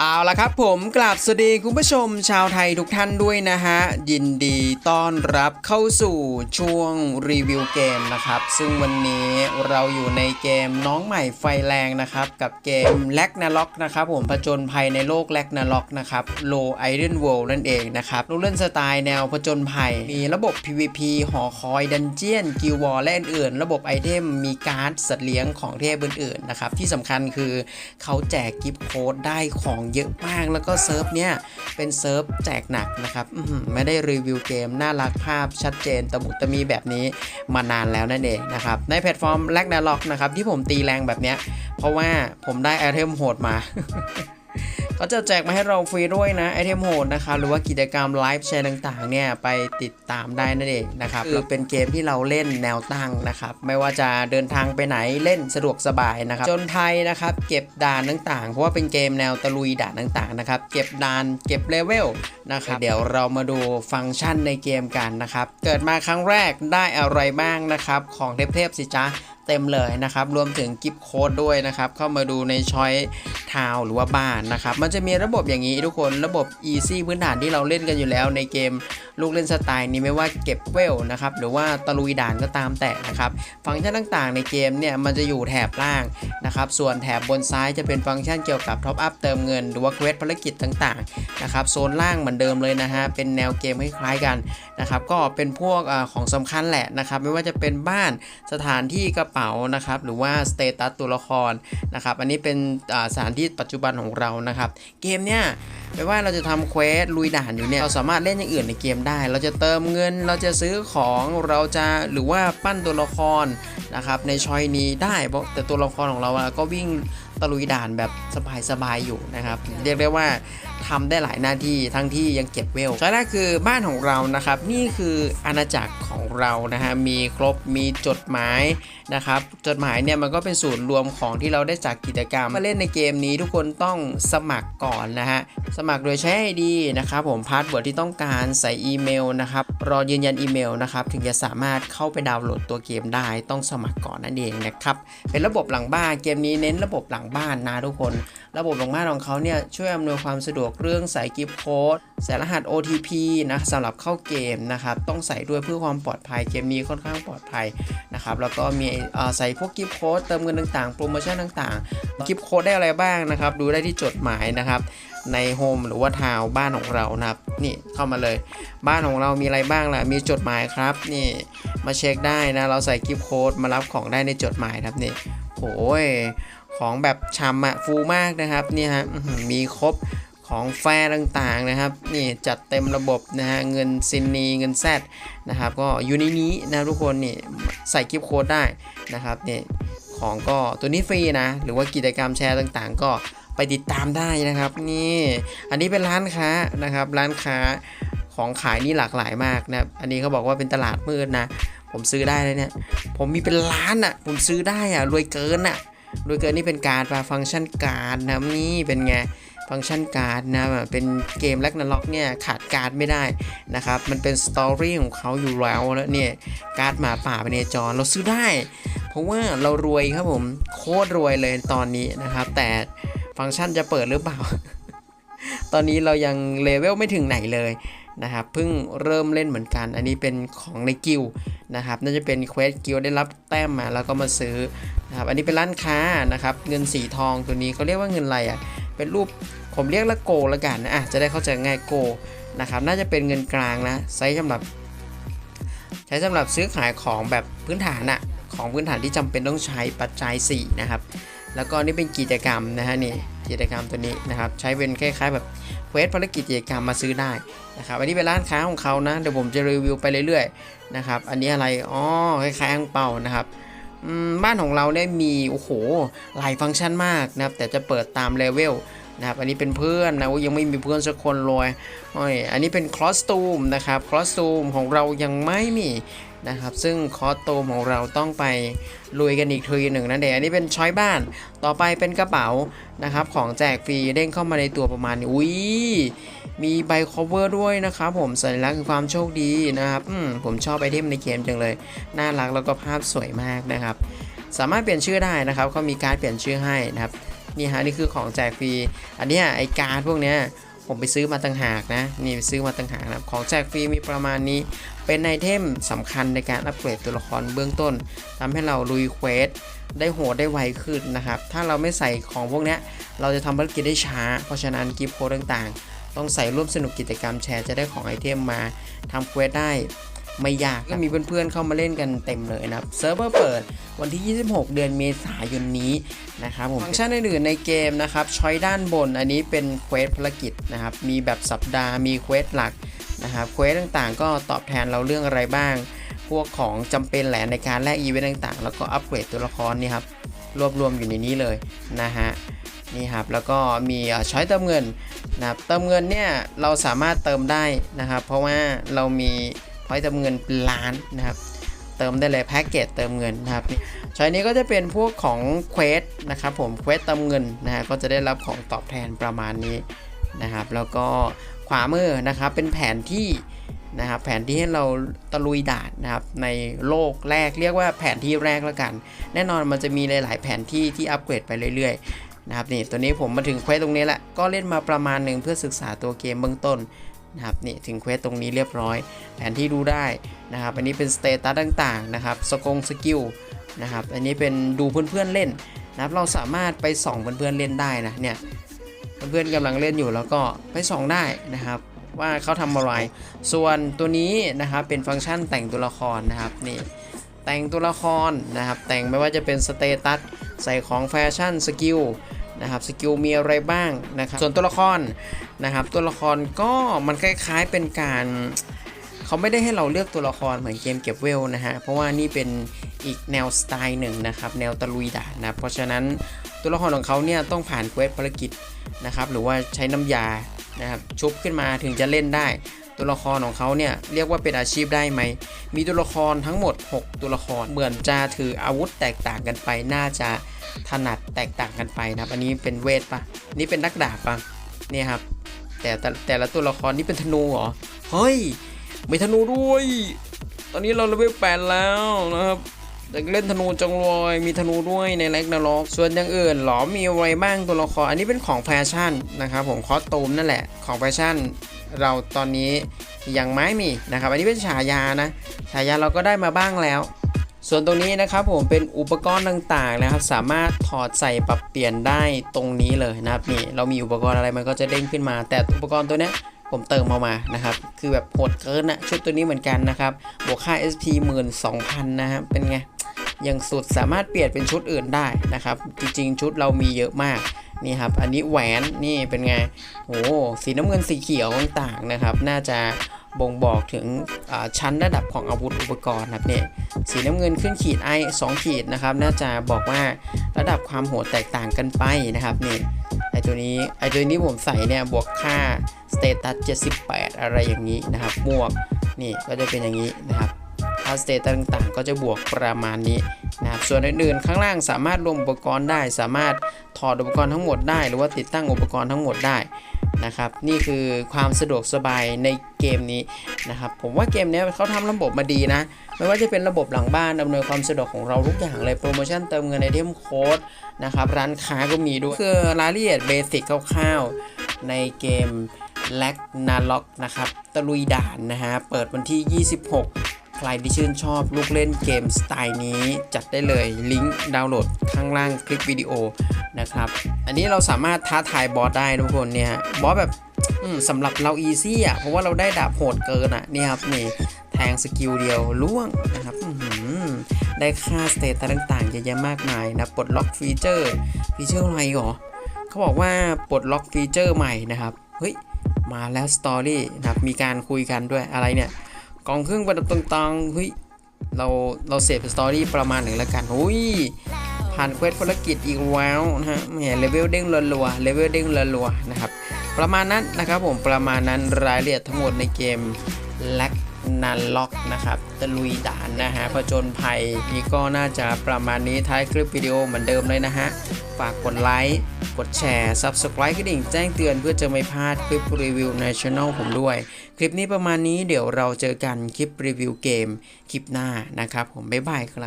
เอาละครับผมกราบสวัสดีคุณผู้ชมชาวไทยทุกท่านด้วยนะฮะ ยินดีต้อนรับเข้าสู่ช่วงรีวิวเกมนะครับ ซึ่งวันนี้เราอยู่ในเกมน้องใหม่ไฟแรงนะครับ กับเกมแลกนาล็อกนะครับผมผจญภัยในโลกแลกนาล็อกนะครับโลไอเดนเวิลด์นั่นเองนะครับรูปเล่นสไตล์แนวผจญภัย มีระบบ PVP หอคอยดันเจียน กิววอลและอื่นๆระบบไอเทมมีการ์ดสัตว์เลี้ยงของเทพอื่นๆนะครับที่สำคัญคือเขาแจกกิฟต์โค้ดได้ของเยอะมากแล้วก็เซิร์ฟเนี้ยเป็นเซิร์ฟแจกหนักนะครับไม่ได้รีวิวเกม น่ารักภาพชัดเจนตะมุตะมีแบบนี้มานานแล้วนั่นเองนะครับในแพลตฟอร์มแลกนาล็อกนะครับที่ผมตีแรงแบบเนี้ยเพราะว่าผมได้ไอเทมโหดมา ก็จะแจกมาให้เราฟรีด้วยนะไอเทมโหดนะครับหรือว่ากิจกรรมไลฟ์แชร์ต่างๆเนี่ยไปติดตามได้นั่นเองนะครับคือเป็นเกมที่เราเล่นแนวตั้งนะครับไม่ว่าจะเดินทางไปไหนเล่นสะดวกสบายนะครับจนไทยนะครับเก็บด่านต่างๆ เพราะว่าเป็นเกมแนวตะลุยด่านต่างๆนะครับเก็บด่านเก็บเลเวลนะครับเดี๋ยวเรามาดูฟังก์ชันในเกมกันนะครับเกิดมาครั้งแรกได้อะไรบ้างนะครับของเทพๆสิจ๊ะ เต็มเลยนะครับ รวมถึงกิฟต์โค้ดด้วยนะครับ เข้ามาดูในช้อยทาวหรือว่าบ้านนะครับ มันจะมีระบบอย่างนี้ทุกคนระบบ Easy พื้นฐานที่เราเล่นกันอยู่แล้วในเกมลูกเล่นสไตล์นี้ไม่ว่าเก็บเวลนะครับ หรือว่าตะลุยด่านก็ตามแต่นะครับ ฟังก์ชันต่างๆ ในเกมเนี่ยมันจะอยู่แถบล่างนะครับ ส่วนแถบบนซ้ายจะเป็นฟังก์ชันเกี่ยวกับท็อปอัพเติมเงินหรือว่าเควสภารกิจต่างๆนะครับโซนล่างเหมือนเดิมเลยนะฮะเป็นแนวเกมคล้ายๆกันนะครับก็เป็นพวกอของสำคัญแหละนะครับ ไม่ว่าจะเป็นบ้านสถานที่กระเป๋านะครับหรือว่าสเตตัสตัวละครนะครับอันนี้เป็นสถานที่ปัจจุบันของเรานะครับ เกมเนี่ยไม่ว่าเราจะทำเควสลุยด่านอยู่เนี่ยเราสามารถเล่นอย่างอื่นในเกมได้ เราจะเติมเงินเราจะซื้อของเราจะหรือว่าปั้นตัวละครนะครับในชอยนี้ได้เพราะแต่ตัวละครของเราก็วิ่งตะลุยด่านแบบสบายๆอยู่นะครับ เรียกได้ว่าทำได้หลายหน้าที่ทั้งที่ยังเก็บเวลช้อยแรกคือบ้านของเรานะครับ นี่คืออาณาจักรของเรานะฮะมีครบมีจดหมายนะครับจดหมายเนี่ยมันก็เป็นศูนย์รวมของที่เราได้จากกิจกรรมมาเล่นในเกมนี้ทุกคนต้องสมัครก่อนนะฮะสมัครโดยใช้ ID นะครับผมพาสเวิร์ดที่ต้องการใส่อีเมลนะครับรอยืนยันอีเมลนะครับถึงจะสามารถเข้าไปดาวน์โหลดตัวเกมได้ต้องสมัครก่อนนั่นเองนะครับเป็นระบบหลังบ้านเกมนี้เน้นระบบหลังบ้านนะทุกคน ระบบหลังบ้านของเขาเนี่ยช่วยอำนวยความสะดวกเรื่องใส่กิฟต์โค้ดใส่รหัส OTP นะสำหรับเข้าเกมนะครับต้องใส่ด้วยเพื่อความปลอดภัยเกมนี้ค่อนข้างปลอดภัยนะครับแล้วก็มีใส่พวกกิฟต์โค้ดเติมเงินต่างๆ โปรโมชั่นต่างๆกิฟต์โค้ดได้อะไรบ้างนะครับดูได้ที่จดหมายนะครับในโฮมหรือว่าทาวบ้านของเรานะครับนี่เข้ามาเลย บ้านของเรามีอะไรบ้างล่ะมีจดหมายครับนี่มาเช็คได้นะเราใส่กิฟต์โค้ดมารับของได้ในจดหมายครับนี่โอ้ยของแบบชำอะฟูมากนะครับนี่ฮะมีครบ ของแฟร์ต่างๆนะครับนี่จัดเต็มระบบนะฮะเงินซินนีเงินแซดนะครับก็อยู่ในนี้นะทุกคนนี่ใส่กิฟต์โค้ดได้นะครับนี่ของก็ตัวนี้ฟรีนะ หรือว่ากิจกรรมแชร์ต่างๆ ก็ไปติดตามได้นะครับนี่อันนี้เป็นร้านค้านะครับร้านค้าของขายนี่หลากหลายมากนะอันนี้เขาบอกว่าเป็นตลาดมืดนะ ผมซื้อได้เลยเนี่ย ผมมีเป็นล้านอะ่ะ ผมซื้อได้อะ่ะรวยเกินอะโดยเกินนี่เป็นการ์ดมาฟังก์ชันการ์ดนะนี่เป็นไง ฟังก์ชันการ์ดนะเป็นเกมแลกนาล็อกเนี่ยขาดการ์ดไม่ได้นะครับ มันเป็นสตอรี่ของเขาอยู่แล้วแล้วเนี่ยการ์ดหมาป่าไปในจรเราซื้อได้ เพราะว่าเรารวยครับผมโคตรรวยเลยตอนนี้นะครับ แต่ฟังก์ชันจะเปิดหรือเปล่า ตอนนี้เรายังเลเวลไม่ถึงไหนเลยนะครับเพิ่งเริ่มเล่นเหมือนกัน อันนี้เป็นของในกิลด์นะครับน่าจะเป็นเควสกิลด์ได้รับแต้มมาแล้วก็มาซื้อนะครับอันนี้เป็นร้านค้านะครับเงินสีทองตัวนี้เขาเรียกว่าเงินอะไรอะ เป็นรูปผมเรียกละโกละกันนะอะจะได้เข้าใจง่ายโกนะครับน่าจะเป็นเงินกลางนะใช้สำหรับ ใช้สำหรับซื้อขายของแบบพื้นฐานอะของพื้นฐานที่จำเป็นต้องใช้ปัจจัย4นะครับแล้วก็นี่เป็นกิจกรรมนะฮะนี่กิจกรรมตัวนี้นะครับใช้เป็นคล้ายๆแบบเควสภารกิจกิจกรรมมาซื้อได้นะครับอันนี้เป็นร้านค้าของเขานะเดี๋ยวผมจะรีวิวไปเรื่อยๆนะครับอันนี้อะไรอ๋อคล้ายๆอังเปานะครับ บ้านของเราได้มีโอ้โหหลายฟังก์ชันมากนะครับ แต่จะเปิดตามเลเวลนะครับอันนี้เป็นเพื่อนนะยังไม่มีเพื่อนสักคนเลยโอ้ยอันนี้เป็นคลอสตูมนะครับคลอสตูมของเรายังไม่มี นะครับ ซึ่งคอสตูมของเราต้องไปลุยกันอีกทีหนึ่งนั่นเองอันนี้เป็นช้อยบ้านต่อไปเป็นกระเป๋านะครับ ของแจกฟรีเด้งเข้ามาในตัวประมาณนี้อุ้ยมีใบ cover ด้วยนะครับผมสัญลักษณ์คือความโชคดีนะครับมผมชอบไอเทมในเกมจังเลย น่ารักแล้วก็ภาพสวยมากนะครับ สามารถเปลี่ยนชื่อได้นะครับเขามีการเปลี่ยนชื่อให้นะครับนี่ฮะนี่คือของแจกฟรีอันเนี้ยไอการ์ดพวกเนี้ยผมไปซื้อมาต่างหากนะนี่ไปซื้อมาต่างหากนะของแจกฟรีมีประมาณนี้ เป็นไอเทมสำคัญในการอัปเกรดตัวละครเบื้องต้นทำให้เราลุยเควสได้โหดได้ไวขึ้นนะครับ ถ้าเราไม่ใส่ของพวกนี้เราจะทำภารกิจได้ช้า เพราะฉะนั้นกิฟต์โค้ดต่างๆ ต้องใส่ร่วมสนุกกิจกรรมแชร์จะได้ของไอเทมมาทำเควสได้ไม่ยากก็มีเพื่อนๆเข้ามาเล่นกันเต็มเลยนะครับเซิร์ฟเวอร์เปิดวันที่ 26 เดือนเมษายนนี้นะครับผมฟังก์ชันอื่นๆในเกมนะครับช้อยด้านบนอันนี้เป็นเควสภารกิจนะครับ มีแบบสัปดาห์มีเควสหลัก นะครับเควสต่างๆ ก็ตอบแทนเราเรื่องอะไรบ้าง พวกของจำเป็นแหละในการแลกอีเวนต์ต่างๆ แล้วก็อัปเกรดตัวละครนี่ครับรวบรวมอยู่ในนี้เลยนะฮะนี่ครับแล้วก็มีช้อยเติมเงินนะครับเติมเงินเนี่ยเราสามารถเติมได้นะครับ เพราะว่าเรามีพอยเติมเงินเป็นล้านนะครับเติมได้เลยแพ็กเกจเติมเงินนะครับช้อยนี้ก็จะเป็นพวกของเควสนะครับผมเควสเติมเงินนะฮะก็จะได้รับของตอบแทนประมาณนี้นะครับ แล้วก็ ขวามือนะครับ เป็นแผนที่นะครับ แผนที่ให้เราตะลุยด่านนะครับ ในโลกแรกเรียกว่าแผนที่แรกแล้วกัน แน่นอนมันจะมีหลาย ๆ แผนที่ที่อัปเกรดไปเรื่อย ๆ นะครับนี่ตัวนี้ผมมาถึงเควสตรงนี้แหละก็เล่นมาประมาณหนึ่งเพื่อศึกษาตัวเกมเบื้องต้นนะครับนี่ถึงเควสตรงนี้เรียบร้อย แผนที่ดูได้นะครับ อันนี้เป็นสเตตัสต่างๆนะครับสกงสกิลนะครับ อันนี้เป็นดูเพื่อนๆเล่นนะครับ เราสามารถไปส่องเพื่อนๆเล่นได้นะเนี่ย เพื่อนๆกำลังเล่นอยู่แล้วก็ไปส่องได้นะครับ ว่าเขาทำอะไร ส่วนตัวนี้นะครับเป็นฟังก์ชันแต่งตัวละครนะครับนี่แต่งตัวละครนะครับแต่งไม่ว่าจะเป็นสเตตัสใส่ของแฟชั่นสกิลนะครับสกิลมีอะไรบ้างนะครับส่วนตัวละครนะครับตัวละครก็มันคล้ายๆเป็นการเขาไม่ได้ให้เราเลือกตัวละครเหมือนเกมเก็บเวลนะฮะเพราะว่านี่เป็น อีกแนวสไตล์หนึ่งนะครับ แนวตะลุยด่านนะ เพราะฉะนั้นตัวละครของเขาเนี่ยต้องผ่านเควสภารกิจนะครับ หรือว่าใช้น้ำยานะครับชุบขึ้นมาถึงจะเล่นได้ ตัวละครของเขาเนี่ยเรียกว่าเป็นอาชีพได้ไหม มีตัวละครทั้งหมด 6 ตัวละครเหมือนจะถืออาวุธแตกต่างกันไป น่าจะถนัดแตกต่างกันไปนะครับ อันนี้เป็นเวทปะนี่เป็นนักดาบปะเนี่ยครับแต่แต่แต่ละตัวละครนี่เป็นธนูเหรอ เฮ้ยมีธนูด้วย ตอนนี้เราเลเวลแปดแล้วนะครับ เล่นธนูจังเลยมีธนูด้วยในแล็กนาล็อกส่วนอย่างอื่นหรอมีอะไรบ้างตัวละครอันนี้เป็นของแฟชั่นนะครับผมคอสตูมนั่นแหละของแฟชั่น เราตอนนี้ยังไม่มีนะครับ อันนี้เป็นฉายานะ ฉายาเราก็ได้มาบ้างแล้วส่วนตรงนี้นะครับผมเป็นอุปกรณ์ต่างๆนะครับ สามารถถอดใส่ปรับเปลี่ยนได้ตรงนี้เลยนะครับนี่เรามีอุปกรณ์อะไรมันก็จะเด้งขึ้นมา แต่อุปกรณ์ตัวนี้ผมเติมมามานะครับ คือแบบโหดเกินอะชุดตัวนี้เหมือนกันนะครับบวกค่า SP 12,000นะครับเป็นไง อย่างสุดสามารถเปลี่ยนเป็นชุดอื่นได้นะครับ จริงๆ ชุดเรามีเยอะมากนี่ครับ อันนี้แหวนนี่เป็นไงโอ้สีน้ำเงินสีเขียวต่างๆนะครับ น่าจะบ่งบอกถึงชั้นระดับของอาวุธอุปกรณ์นะครับเนี่ยสีน้ำเงินขึ้นขีดไอ2ขีดนะครับ น่าจะบอกว่าระดับความโหดแตกต่างกันไปนะครับนี่ไอตัวนี้ไอตัวนี้ผมใส่เนี่ยบวกค่าสเตตัส78 อะไรอย่างนี้นะครับหมวกนี่ก็จะเป็นอย่างนี้นะครับ ค่าสเตตต่างๆ ก็จะบวกประมาณนี้นะครับส่วนอื่นๆ ข้างล่างสามารถรวมอุปกรณ์ได้ สามารถถอดอุปกรณ์ทั้งหมดได้ หรือว่าติดตั้งอุปกรณ์ทั้งหมดได้นะครับนี่คือความสะดวกสบายในเกมนี้นะครับผมว่าเกมนี้เขาทำระบบมาดีนะ ไม่ว่าจะเป็นระบบหลังบ้านอำนวยความสะดวกของเราทุกอย่างเลยโปรโมชั่นเติมเงินไอเทมโค้ดนะครับร้านค้าก็มีด้วยคือรายละเอียดเบสิกคร่าวๆในเกม l a c n a l o c นะครับตะลุยด่านนะฮะเปิดวันที่ 26 ใครที่ชื่นชอบลูกเล่นเกมสไตล์นี้จัดได้เลยลิงก์ดาวน์โหลดข้างล่างคลิปวิดีโอนะครับอันนี้เราสามารถท้าทายบอสได้ทุกคนเนี่ยบอสแบบสำหรับเราอีซี่อะเพราะว่าเราได้ดาบโหดเกินอะนี่ครับนี่แทงสกิลเดียวล่วงนะครับได้ค่าสเตตัสต่างๆเยอะแยะมากมายนะปลดล็อกฟีเจอร์ฟีเจอร์อะไรหรอเขาบอกว่าปลดล็อกฟีเจอร์ใหม่นะครับเฮ้ยมาแล้วสตอรี่นะครับมีการคุยกันด้วยอะไรเนี่ย กล่องเครื่องประดับต่างๆเฮ้ยเราเราเสพสตอรี่ประมาณหนึ่งแล้วกันอุ้ยผ่านเควสภารกิจอีกแล้วนะฮะแหมเลเวลเด้งรัวๆเลเวลเด้งรัวๆนะครับ ประมาณนั้นนะครับผมประมาณนั้นรายละเอียดทั้งหมดในเกม l a c นันล็อกนะครับตะลุยด่านนะฮะผจญภัยนี่ก็น่าจะประมาณนี้ท้ายคลิปวิดีโอเหมือนเดิมเลยนะฮะ ฝากกดไลค์ กดแชร์ Subscribe กระดิ่งแจ้งเตือนเพื่อจะไม่พลาดคลิปรีวิวในช่องผมด้วย คลิปนี้ประมาณนี้เดี๋ยวเราเจอกันคลิปรีวิวเกม คลิปหน้านะครับผมบ๊ายบายครับ